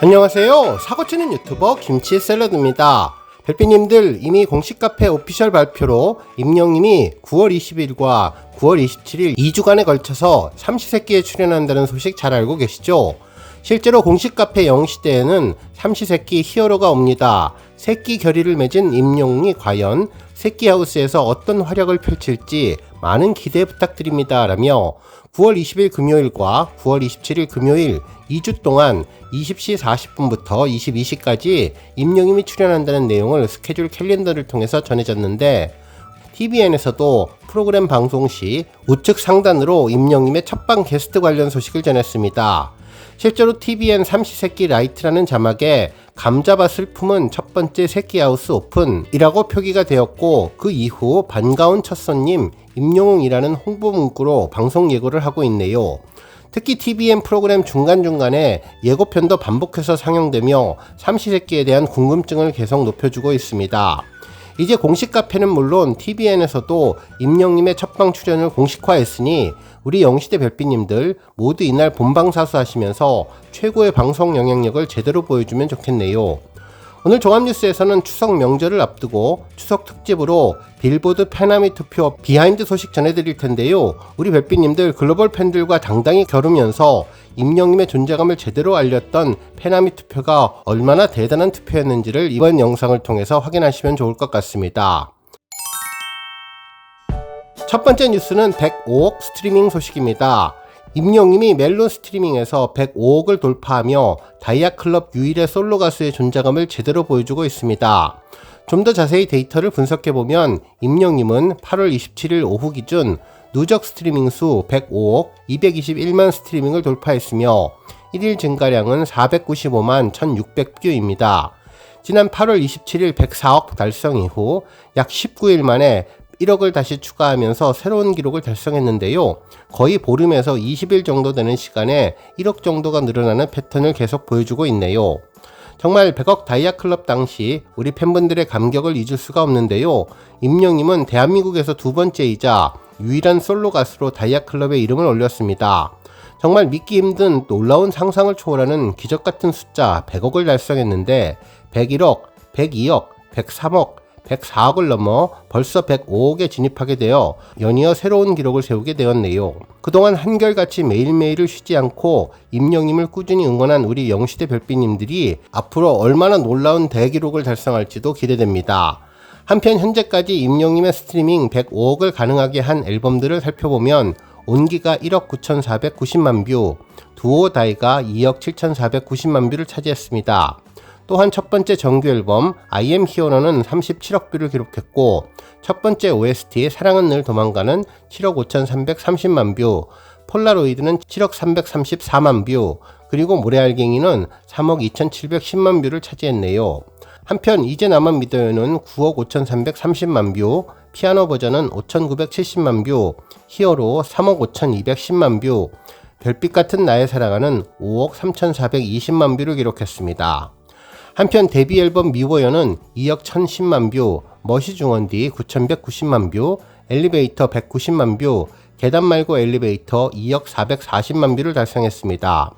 안녕하세요. 사고치는 유튜버 김치 샐러드입니다. 별빛님들 이미 공식 카페 오피셜 발표로 임영님이 9월 20일과 9월 27일 2주간에 걸쳐서 삼시세끼에 출연한다는 소식 잘 알고 계시죠? 실제로 공식 카페 영시대에는 삼시세끼 히어로가 옵니다. 새끼 결의를 맺은 임영이 과연 새끼하우스에서 어떤 활약을 펼칠지 많은 기대 부탁드립니다. 라며 9월 20일 금요일과 9월 27일 금요일 2주 동안 20시 40분부터 22시까지 임영임이 출연한다는 내용을 스케줄 캘린더를 통해서 전해졌는데 TVN에서도 프로그램 방송 시 우측 상단으로 임영임의 첫방 게스트 관련 소식을 전했습니다. 실제로 TVN 삼시세끼 라이트라는 자막에 감자밭을 품은 첫 번째 새끼 하우스 오픈이라고 표기가 되었고 그 이후 반가운 첫 손님 임영웅이라는 홍보 문구로 방송 예고를 하고 있네요. 특히 TVN 프로그램 중간중간에 예고편도 반복해서 상영되며 삼시세끼에 대한 궁금증을 계속 높여주고 있습니다. 이제 공식 카페는 물론 TVN에서도 임영님의 첫방 출연을 공식화했으니 우리 영시대 별빛님들 모두 이날 본방 사수 하시면서 최고의 방송 영향력을 제대로 보여주면 좋겠네요. 오늘 종합뉴스에서는 추석 명절을 앞두고 추석 특집으로 빌보드 페나미 투표 비하인드 소식 전해드릴 텐데요. 우리 별빛님들 글로벌 팬들과 당당히 겨루면서 임영님의 존재감을 제대로 알렸던 페나미 투표가 얼마나 대단한 투표였는지를 이번 영상을 통해서 확인하시면 좋을 것 같습니다. 첫 번째 뉴스는 105억 스트리밍 소식입니다. 임영님이 멜론 스트리밍에서 105억을 돌파하며 다이아클럽 유일의 솔로 가수의 존재감을 제대로 보여주고 있습니다. 좀 더 자세히 데이터를 분석해보면 임영님은 8월 27일 오후 기준 누적 스트리밍 수 105억 221만 스트리밍을 돌파했으며 1일 증가량은 495만 1600뷰입니다. 지난 8월 27일 104억 달성 이후 약 19일 만에 1억을 다시 추가하면서 새로운 기록을 달성했는데요. 거의 보름에서 20일 정도 되는 시간에 1억 정도가 늘어나는 패턴을 계속 보여주고 있네요. 정말 100억 다이아 클럽 당시 우리 팬분들의 감격을 잊을 수가 없는데요. 임영님은 대한민국에서 두 번째이자 유일한 솔로 가수로 다이아 클럽의 이름을 올렸습니다. 정말 믿기 힘든 놀라운 상상을 초월하는 기적 같은 숫자 100억을 달성했는데 101억, 102억, 103억, 104억을 넘어 벌써 105억에 진입하게 되어 연이어 새로운 기록을 세우게 되었네요. 그동안 한결같이 매일매일을 쉬지 않고 임영님을 꾸준히 응원한 우리 영시대 별빛님들이 앞으로 얼마나 놀라운 대기록을 달성할지도 기대됩니다. 한편 현재까지 임영님의 스트리밍 105억을 가능하게 한 앨범들을 살펴보면 온기가 1억 9,490만 뷰, 두오 다이가 2억 7,490만 뷰를 차지했습니다. 또한 첫 번째 정규 앨범 I am 히어로는 37억 뷰를 기록했고 첫 번째 OST 사랑은 늘 도망가는 7억 5,330만 뷰, 폴라로이드는 7억 334만 뷰, 그리고 모래알갱이는 3억 2,710만 뷰를 차지했네요. 한편 이제 나만 믿어요는 9억 5,330만 뷰, 피아노 버전은 5,970만 뷰, 히어로 3억 5,210만 뷰, 별빛 같은 나의 사랑하는 5억 3,420만 뷰를 기록했습니다. 한편 데뷔 앨범 미워요는 2억 1010만 뷰, 머시 중원디 9190만 뷰, 엘리베이터 190만 뷰, 계단 말고 엘리베이터 2억 440만 뷰를 달성했습니다.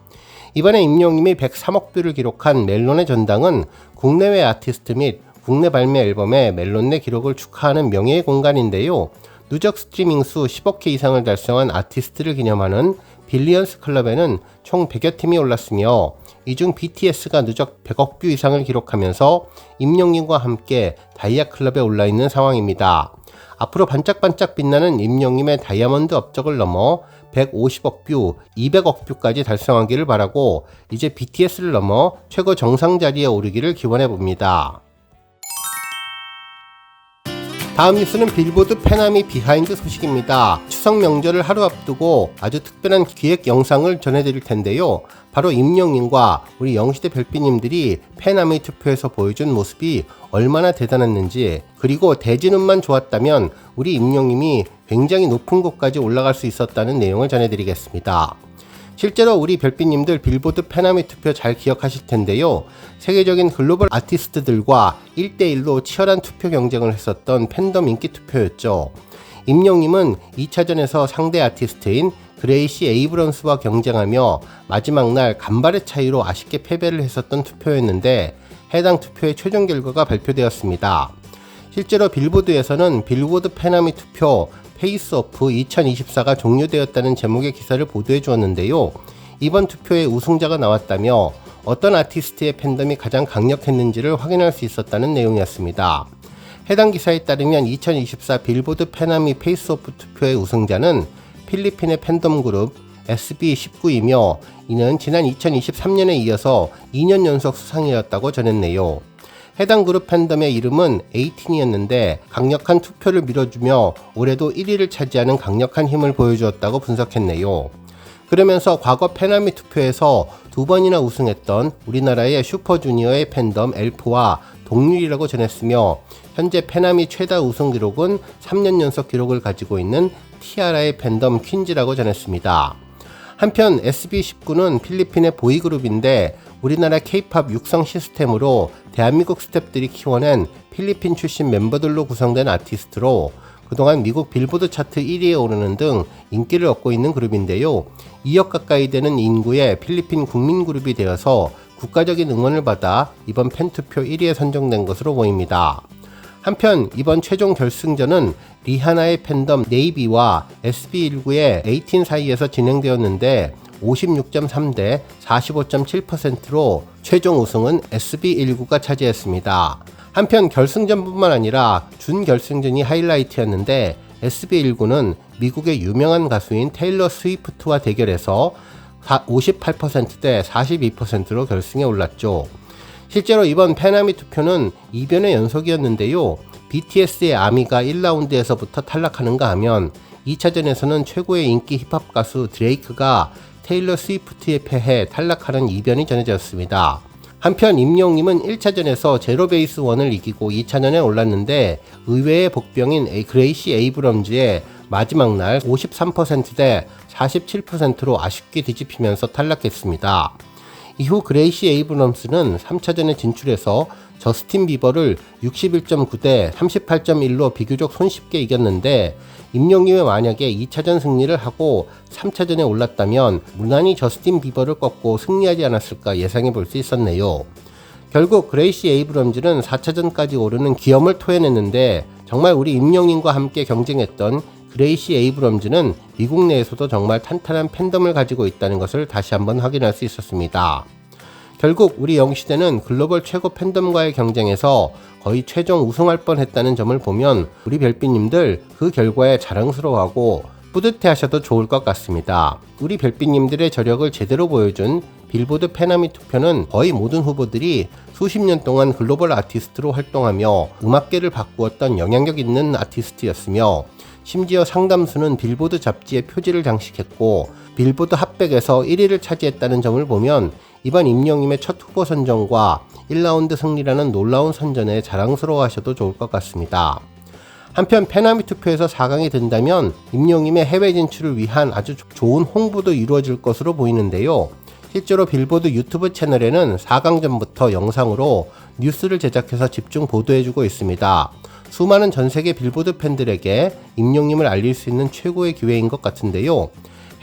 이번에 임영님이 103억 뷰를 기록한 멜론의 전당은 국내외 아티스트 및 국내 발매 앨범의 멜론 내 기록을 축하하는 명예의 공간인데요. 누적 스트리밍 수 10억 회 이상을 달성한 아티스트를 기념하는 빌리언스 클럽에는 총 100여 팀이 올랐으며 이 중 BTS가 누적 100억 뷰 이상을 기록하면서 임영님과 함께 다이아 클럽에 올라 있는 상황입니다. 앞으로 반짝반짝 빛나는 임영님의 다이아몬드 업적을 넘어 150억 뷰, 200억 뷰까지 달성하기를 바라고 이제 BTS를 넘어 최고 정상 자리에 오르기를 기원해 봅니다. 다음 뉴스는 빌보드 페나미 비하인드 소식입니다. 추석 명절을 하루 앞두고 아주 특별한 기획 영상을 전해드릴 텐데요. 바로 임영님과 우리 영시대 별빛님들이 페나미 투표에서 보여준 모습이 얼마나 대단했는지 그리고 대진운만 좋았다면 우리 임영님이 굉장히 높은 곳까지 올라갈 수 있었다는 내용을 전해드리겠습니다. 실제로 우리 별빛님들 빌보드 페나미 투표 잘 기억하실 텐데요. 세계적인 글로벌 아티스트들과 1대1로 치열한 투표 경쟁을 했었던 팬덤 인기 투표였죠. 임영님은 2차전에서 상대 아티스트인 그레이시 에이브런스와 경쟁하며 마지막 날 간발의 차이로 아쉽게 패배를 했었던 투표였는데 해당 투표의 최종 결과가 발표되었습니다. 실제로 빌보드에서는 빌보드 페나미 투표 페이스오프 2024가 종료되었다는 제목의 기사를 보도해 주었는데요. 이번 투표의 우승자가 나왔다며 어떤 아티스트의 팬덤이 가장 강력했는지를 확인할 수 있었다는 내용이었습니다. 해당 기사에 따르면 2024 빌보드 페나미 페이스오프 투표의 우승자는 필리핀의 팬덤 그룹 SB19이며 이는 지난 2023년에 이어서 2년 연속 수상이었다고 전했네요. 해당 그룹 팬덤의 이름은 에이틴이었는데 강력한 투표를 밀어주며 올해도 1위를 차지하는 강력한 힘을 보여주었다고 분석했네요. 그러면서 과거 페나미 투표에서 두 번이나 우승했던 우리나라의 슈퍼주니어의 팬덤 엘프와 동률이라고 전했으며 현재 페나미 최다 우승 기록은 3년 연속 기록을 가지고 있는 티아라의 팬덤 퀸즈라고 전했습니다. 한편 SB19는 필리핀의 보이그룹인데 우리나라 케이팝 육성 시스템으로 대한민국 스탭들이 키워낸 필리핀 출신 멤버들로 구성된 아티스트로 그동안 미국 빌보드 차트 1위에 오르는 등 인기를 얻고 있는 그룹인데요. 2억 가까이 되는 인구의 필리핀 국민 그룹이 되어서 국가적인 응원을 받아 이번 팬투표 1위에 선정된 것으로 보입니다. 한편 이번 최종 결승전은 리하나의 팬덤 네이비와 SB19의 18 사이에서 진행되었는데 56.3대 45.7%로 최종 우승은 SB19가 차지했습니다. 한편 결승전뿐만 아니라 준결승전이 하이라이트였는데 SB19는 미국의 유명한 가수인 테일러 스위프트와 대결해서 58%대 42%로 결승에 올랐죠. 실제로 이번 페나미 투표는 이변의 연속이었는데요. BTS의 아미가 1라운드에서부터 탈락하는가 하면 2차전에서는 최고의 인기 힙합 가수 드레이크가 테일러 스위프트에 패해 탈락하는 이변이 전해졌습니다. 한편 임영님은 1차전에서 제로베이스 원을 이기고 2차전에 올랐는데 의외의 복병인 그레이시 에이브럼즈의 마지막 날 53%대 47%로 아쉽게 뒤집히면서 탈락했습니다. 이후 그레이시 에이브럼스는 3차전에 진출해서 저스틴 비버를 61.9대 38.1로 비교적 손쉽게 이겼는데 임영님이 만약에 2차전 승리를 하고 3차전에 올랐다면 무난히 저스틴 비버를 꺾고 승리하지 않았을까 예상해 볼 수 있었네요. 결국 그레이시 에이브럼즈는 4차전까지 오르는 기염을 토해냈는데 정말 우리 임영님과 함께 경쟁했던 그레이시 에이브럼즈는 미국 내에서도 정말 탄탄한 팬덤을 가지고 있다는 것을 다시 한번 확인할 수 있었습니다. 결국 우리 영시대는 글로벌 최고 팬덤과의 경쟁에서 거의 최종 우승할 뻔했다는 점을 보면 우리 별빛님들 그 결과에 자랑스러워하고 뿌듯해 하셔도 좋을 것 같습니다. 우리 별빛님들의 저력을 제대로 보여준 빌보드 페나미 투표는 거의 모든 후보들이 수십 년 동안 글로벌 아티스트로 활동하며 음악계를 바꾸었던 영향력 있는 아티스트였으며 심지어 상담수는 빌보드 잡지의 표지를 장식했고 빌보드 핫백에서 1위를 차지했다는 점을 보면 이번 임영님의 첫 후보 선정과 1라운드 승리라는 놀라운 선전에 자랑스러워 하셔도 좋을 것 같습니다. 한편 페나미 투표에서 4강이 된다면 임영님의 해외 진출을 위한 아주 좋은 홍보도 이루어질 것으로 보이는데요. 실제로 빌보드 유튜브 채널에는 4강 전부터 영상으로 뉴스를 제작해서 집중 보도해주고 있습니다. 수많은 전 세계 빌보드 팬들에게 임영님을 알릴 수 있는 최고의 기회인 것 같은데요.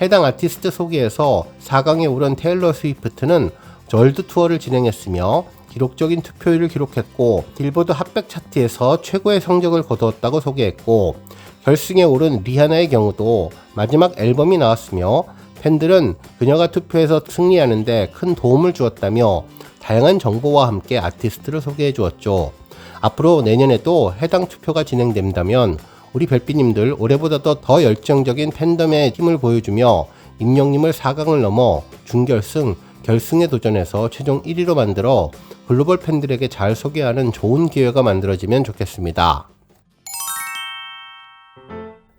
해당 아티스트 소개에서 4강에 오른 테일러 스위프트는 월드 투어를 진행했으며 기록적인 투표율을 기록했고 빌보드 핫백 차트에서 최고의 성적을 거두었다고 소개했고 결승에 오른 리하나의 경우도 마지막 앨범이 나왔으며 팬들은 그녀가 투표에서 승리하는데 큰 도움을 주었다며 다양한 정보와 함께 아티스트를 소개해 주었죠. 앞으로 내년에도 해당 투표가 진행된다면 우리 별빛님들 올해보다도 더 열정적인 팬덤의 힘을 보여주며 임영님을 4강을 넘어 준결승, 결승에 도전해서 최종 1위로 만들어 글로벌 팬들에게 잘 소개하는 좋은 기회가 만들어지면 좋겠습니다.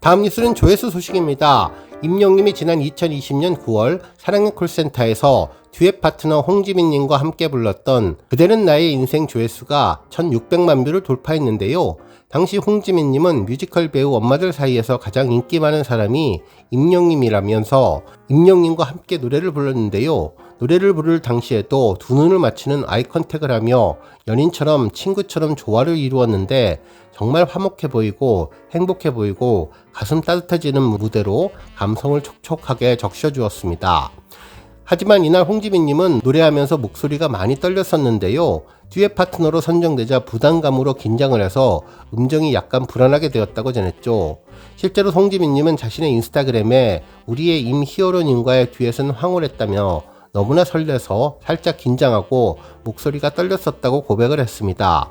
다음 뉴스는 조회수 소식입니다. 임영님이 지난 2020년 9월 사랑의 콜센터에서 듀엣 파트너 홍지민님과 함께 불렀던 그대는 나의 인생 조회수가 1600만 뷰를 돌파했는데요. 당시 홍지민님은 뮤지컬 배우 엄마들 사이에서 가장 인기 많은 사람이 임영님이라면서 임영님과 함께 노래를 불렀는데요. 노래를 부를 당시에도 두 눈을 맞추는 아이 컨택을 하며 연인처럼 친구처럼 조화를 이루었는데 정말 화목해 보이고 행복해 보이고 가슴 따뜻해지는 무대로 감성을 촉촉하게 적셔주었습니다. 하지만 이날 홍지민님은 노래하면서 목소리가 많이 떨렸었는데요. 듀엣 파트너로 선정되자 부담감으로 긴장을 해서 음정이 약간 불안하게 되었다고 전했죠. 실제로 홍지민님은 자신의 인스타그램에 우리의 임 히어로님과의 듀엣은 황홀했다며 너무나 설레서 살짝 긴장하고 목소리가 떨렸었다고 고백을 했습니다.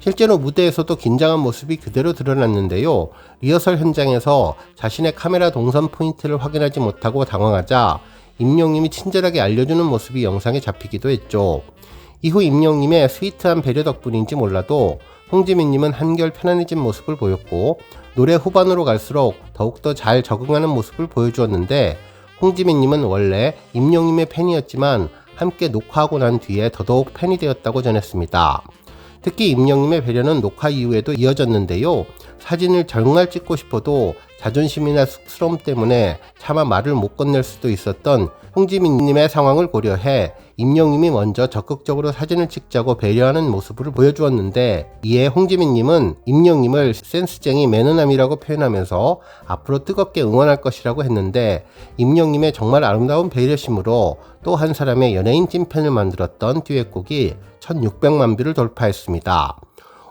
실제로 무대에서도 긴장한 모습이 그대로 드러났는데요. 리허설 현장에서 자신의 카메라 동선 포인트를 확인하지 못하고 당황하자 임영님이 친절하게 알려주는 모습이 영상에 잡히기도 했죠. 이후 임영님의 스위트한 배려 덕분인지 몰라도 홍지민님은 한결 편안해진 모습을 보였고 노래 후반으로 갈수록 더욱더 잘 적응하는 모습을 보여주었는데 홍지민님은 원래 임영님의 팬이었지만 함께 녹화하고 난 뒤에 더더욱 팬이 되었다고 전했습니다. 특히 임영님의 배려는 녹화 이후에도 이어졌는데요. 사진을 정말 찍고 싶어도 자존심이나 쑥스러움 때문에 차마 말을 못 건넬 수도 있었던 홍지민님의 상황을 고려해 임영님이 먼저 적극적으로 사진을 찍자고 배려하는 모습을 보여주었는데 이에 홍지민님은 임영님을 센스쟁이 매너남이라고 표현하면서 앞으로 뜨겁게 응원할 것이라고 했는데 임영님의 정말 아름다운 배려심으로 또 한 사람의 연예인 찐팬을 만들었던 듀엣곡이 1600만 뷰를 돌파했습니다.